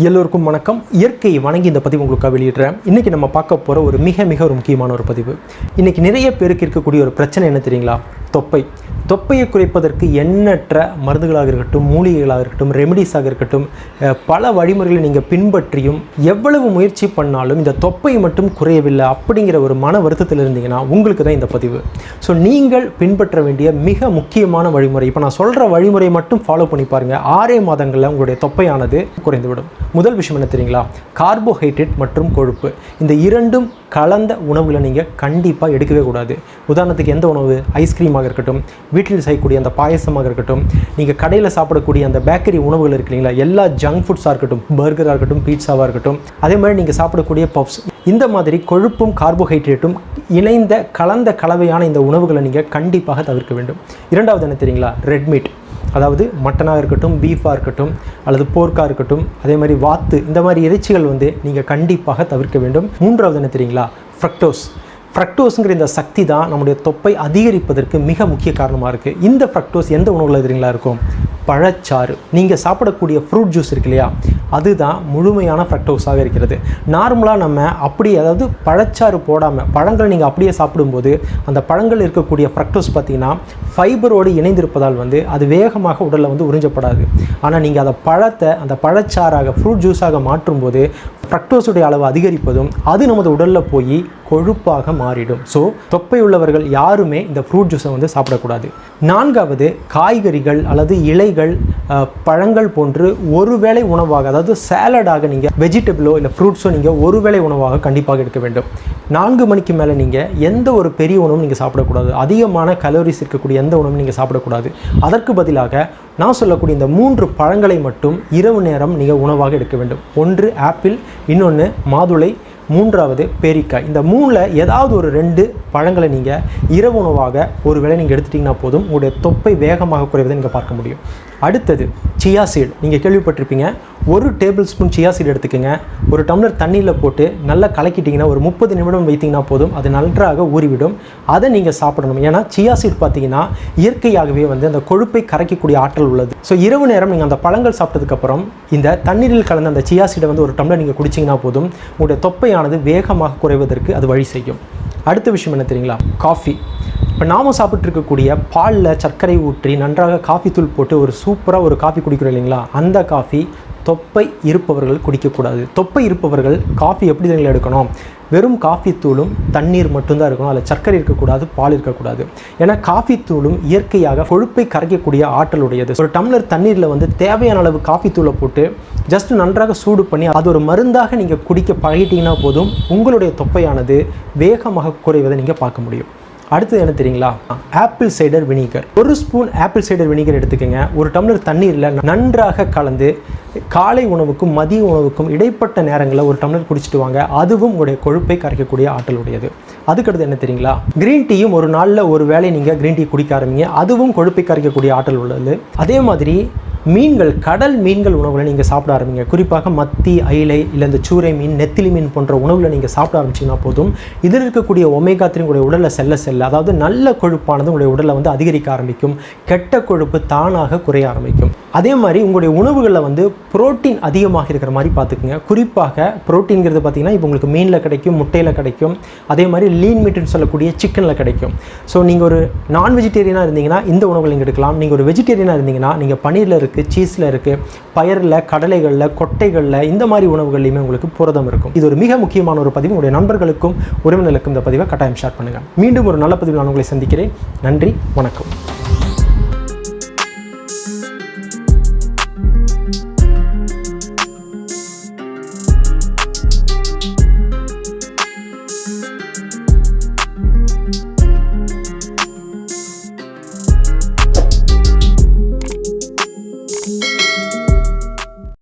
எல்லோருக்கும் வணக்கம். இயற்கையை வணங்கி இந்த பதிவு உங்களுக்காக வெளியிடுறேன். இன்றைக்கி நம்ம பார்க்க போகிற ஒரு மிக மிக ஒரு முக்கியமான ஒரு பதிவு. இன்றைக்கி நிறைய பேருக்கு இருக்கக்கூடிய ஒரு பிரச்சனை என்ன தெரியுங்களா? தொப்பை. தொப்பையை குறைப்பதற்கு எண்ணற்ற மருந்துகளாக இருக்கட்டும் மூலிகைகளாக இருக்கட்டும் ரெமிடிஸாக இருக்கட்டும் பல வழிமுறைகளை நீங்கள் பின்பற்றியும் எவ்வளவு முயற்சி பண்ணாலும் இந்த தொப்பை மட்டும் குறையவில்லை அப்படிங்கிற ஒரு மன வருத்தத்தில் இருந்தீங்கன்னா உங்களுக்கு தான் இந்த பதிவு. ஸோ நீங்கள் பின்பற்ற வேண்டிய மிக முக்கியமான வழிமுறை இப்போ நான் சொல்கிற வழிமுறையை மட்டும் ஃபாலோ பண்ணி பாருங்கள் ஆறே மாதங்களில் உங்களுடைய தொப்பையானது குறைந்துவிடும். முதல் விஷயம் என்ன தெரியுங்களா? கார்போஹைட்ரேட் மற்றும் கொழுப்பு. இந்த இரண்டும் கலந்த உணவுகளை நீங்கள் கண்டிப்பாக எடுக்கவே கூடாது. உதாரணத்துக்கு எந்த உணவு? ஐஸ்கிரீமாக இருக்கட்டும் வீட்டில் செய்யக்கூடிய அந்த பாயசமாக இருக்கட்டும் நீங்கள் கடையில் சாப்பிடக்கூடிய அந்த பேக்கரி உணவுகள் இருக்கு இல்லைங்களா? எல்லா ஜங்க் ஃபுட்ஸாக இருக்கட்டும் பர்கராக இருக்கட்டும் பீட்சாவாக இருக்கட்டும் அதே மாதிரி நீங்கள் சாப்பிடக்கூடிய பப்ஸ் இந்த மாதிரி கொழுப்பும் கார்போஹைட்ரேட்டும் இணைந்த கலந்த கலவையான இந்த உணவுகளை நீங்கள் கண்டிப்பாக தவிர்க்க வேண்டும். இரண்டாவது என்ன தெரியுங்களா? ரெட்மீட் அதாவது மட்டனாக இருக்கட்டும் பீஃபாக இருக்கட்டும் அல்லது போர்க்காக இருக்கட்டும் அதே மாதிரி வாத்து இந்த மாதிரி இறைச்சிகள் வந்து நீங்கள் கண்டிப்பாக தவிர்க்க வேண்டும். மூன்றாவது என்ன தெரியுங்களா? ஃப்ரக்டோஸ் ஃப்ரக்டோஸுங்கிற இந்த சக்தி தான் நம்முடைய தொப்பை அதிகரிப்பதற்கு மிக முக்கிய காரணமாக இருக்குது இந்த ஃப்ரக்டோஸ் எந்த உணவுகள் எதிரிங்களா இருக்கும்? பழச்சாறு. நீங்கள் சாப்பிடக்கூடிய ஃப்ரூட் ஜூஸ் இருக்கு இல்லையா? அதுதான் முழுமையான ஃப்ரக்டோஸாக இருக்கிறது. நார்மலாக நம்ம அப்படி அதாவது பழச்சாறு போடாமல் பழங்கள் நீங்கள் அப்படியே சாப்பிடும்போது அந்த பழங்கள் இருக்கக்கூடிய ஃப்ரக்டோஸ் பார்த்தீங்கன்னா ஃபைபரோடு இணைந்திருப்பதால் வந்து அது வேகமாக உடலில் வந்து உறிஞ்சப்படாது. ஆனால் நீங்கள் அதை பழத்தை அந்த பழச்சாறாக ஃப்ரூட் ஜூஸாக மாற்றும்போது ஃப்ரக்டோஸுடைய அளவு அதிகரிப்பதும் அது நமது உடலில் போய் கொழுப்பாக மாறிடும். ஸோ தொப்பை உள்ளவர்கள் யாருமே இந்த ஃப்ரூட் ஜூஸை வந்து சாப்பிடக்கூடாது. நான்காவது காய்கறிகள் அல்லது இலைகள் பழங்கள் போன்று ஒருவேளை உணவாக அதாவது சேலடாக நீங்கள் வெஜிடபிளோ இல்லை ஃப்ரூட்ஸோ நீங்கள் ஒருவேளை உணவாக கண்டிப்பாக எடுக்க வேண்டும். நான்கு மணிக்கு மேலே நீங்கள் எந்த ஒரு பெரிய உணவும் நீங்கள் சாப்பிடக்கூடாது. அதிகமான கலோரிஸ் இருக்கக்கூடிய எந்த உணவும் நீங்கள் சாப்பிடக்கூடாது. அதற்கு பதிலாக நான் சொல்லக்கூடிய இந்த மூன்று பழங்களை மட்டும் இரவு நேரம் நீங்கள் உணவாக எடுக்க வேண்டும். ஒன்று ஆப்பிள் இன்னொன்று மாதுளை மூன்றாவது பேரிக்காய். இந்த மூணில் ஏதாவது ஒரு ரெண்டு பழங்களை நீங்கள் இரவு உணவாக ஒரு வேளை நீங்கள் எடுத்துட்டிங்கன்னா போதும். உங்களுடைய தொப்பை வேகமாக குறைவதை நீங்கள் பார்க்க முடியும். அடுத்தது சியா சீட் நீங்கள் கேள்விப்பட்டிருப்பீங்க. ஒரு டேபிள் ஸ்பூன் சியா சீட் எடுத்துக்கோங்க. ஒரு டம்ளர் தண்ணியில் போட்டு நல்லா கலக்கிட்டிங்கன்னா ஒரு முப்பது நிமிடம் வைத்தீங்கன்னா போதும். அது நன்றாக ஊறிவிடும். அதை நீங்கள் சாப்பிடணும். ஏன்னா சியா சீட் பார்த்தீங்கன்னா இயற்கையாகவே வந்து அந்த கொழுப்பை கரைக்கக்கூடிய ஆற்றல் உள்ளது. ஸோ இரவு நேரம் நீங்கள் அந்த பழங்கள் சாப்பிட்டதுக்கப்புறம் இந்த தண்ணீரில் கலந்த அந்த சியா சீடை வந்து ஒரு டம்ளர் நீங்கள் குடிச்சிங்கன்னா போதும். உங்களுடைய தொப்பையானது வேகமாக குறைவதற்கு அது வழி செய்யும். அடுத்த விஷயம் என்ன தெரியுங்களா? காஃபி இப்போ நாம சாப்பிட்ருக்கக்கூடிய பாலில் சர்க்கரை ஊற்றி நன்றாக காஃபி தூள் போட்டு ஒரு சூப்பராக ஒரு காஃபி குடிக்கிறோம் இல்லைங்களா? அந்த காஃபி தொப்பை இருப்பவர்கள் குடிக்கக்கூடாது. தொப்பை இருப்பவர்கள் காஃபி எப்படி தெரியுங்களா எடுக்கணும்? வெறும் காஃபி தூளும் தண்ணீர் மட்டும்தான் இருக்கணும். அதில் சர்க்கரை இருக்கக்கூடாது பால் இருக்கக்கூடாது. ஏன்னா காஃபி தூளும் இயற்கையாக கொழுப்பை கரைக்கக்கூடிய ஆற்றல் உடையது ஒரு டம்ளர் தண்ணீரில் வந்து தேவையான அளவு காஃபி தூளை போட்டு ஜஸ்ட் நன்றாக சூடு பண்ணி அது ஒரு மருந்தாக நீங்கள் குடிக்க பழகிட்டீங்கன்னா போதும் உங்களுடைய தொப்பையானது வேகமாக குறைவதை நீங்கள் பார்க்க முடியும். அடுத்தது என்ன தெரியுங்களா? Apple cider vinegar. ஒரு ஸ்பூன் ஆப்பிள் சைடர் வினிகர் எடுத்துக்கோங்க. ஒரு டம்ளர் தண்ணீரில் நன்றாக கலந்து காலை உணவுக்கும் மதிய உணவுக்கும் இடைப்பட்ட நேரங்களில் ஒரு டம்ளர் குடிச்சிட்டு வாங்க. அதுவும் உங்களுடைய கொழுப்பை கரைக்கக்கூடிய ஆற்றலுடையது. அதுக்கடுத்து என்ன தெரியுங்களா? கிரீன் டீயும் ஒரு நாளில் ஒரு வேளை நீங்கள் கிரீன் டீ குடிக்க ஆரம்பிங்க. அதுவும் கொழுப்பை கரைக்கக்கூடிய ஆற்றல் உள்ளது. அதே மாதிரி மீன்கள் கடல் மீன்கள் உணவுகளை நீங்கள் சாப்பிட ஆரம்பிங்க. குறிப்பாக மத்தி அயிலை இல்லை இந்த சூரை மீன் நெத்திலி மீன் போன்ற உணவுகளை நீங்கள் சாப்பிட ஆரம்பிச்சிங்கன்னா போதும். இதில் இருக்கக்கூடிய ஒமேகா த்ரீ உங்களுடைய உடலில் செல்ல செல்ல அதாவது நல்ல கொழுப்பானது உங்களுடைய உடலில் வந்து அதிகரிக்க ஆரம்பிக்கும். கெட்ட கொழுப்பு தானாக குறைய ஆரம்பிக்கும். அதே மாதிரி உங்களுடைய உணவுகளில் வந்து புரோட்டீன் அதிகமாக இருக்கிற மாதிரி பார்த்துக்குங்க. குறிப்பாக புரோட்டீன்கிறது பார்த்தீங்கன்னா இப்போ உங்களுக்கு மீனில் கிடைக்கும் முட்டையில் கிடைக்கும். அதே மாதிரி லீன் மீட்டுன்னு சொல்லக்கூடிய சிக்கனில் கிடைக்கும். ஸோ நீங்கள் ஒரு நான் வெஜிடேரியனாக இருந்தீங்கன்னா இந்த உணவுகள் நீங்கள் எடுக்கலாம். நீங்கள் ஒரு வெஜிடேரியனாக இருந்தீங்கன்னா நீங்கள் பன்னீரில் இருக்குது சீஸில் இருக்குது பயரில் கடலைகளில் கொட்டைகளில் இந்த மாதிரி உணவுகள்லையுமே உங்களுக்கு புரதம் இருக்கும். இது ஒரு மிக முக்கியமான ஒரு பதிவு. உங்களுடைய நண்பர்களுக்கும் உறவினர்களுக்கும் இந்த பதிவை கட்டாயம் ஷேர் பண்ணுங்கள் மீண்டும் ஒரு நல்ல பதிவு நான் உங்களை சந்திக்கிறேன். நன்றி வணக்கம்.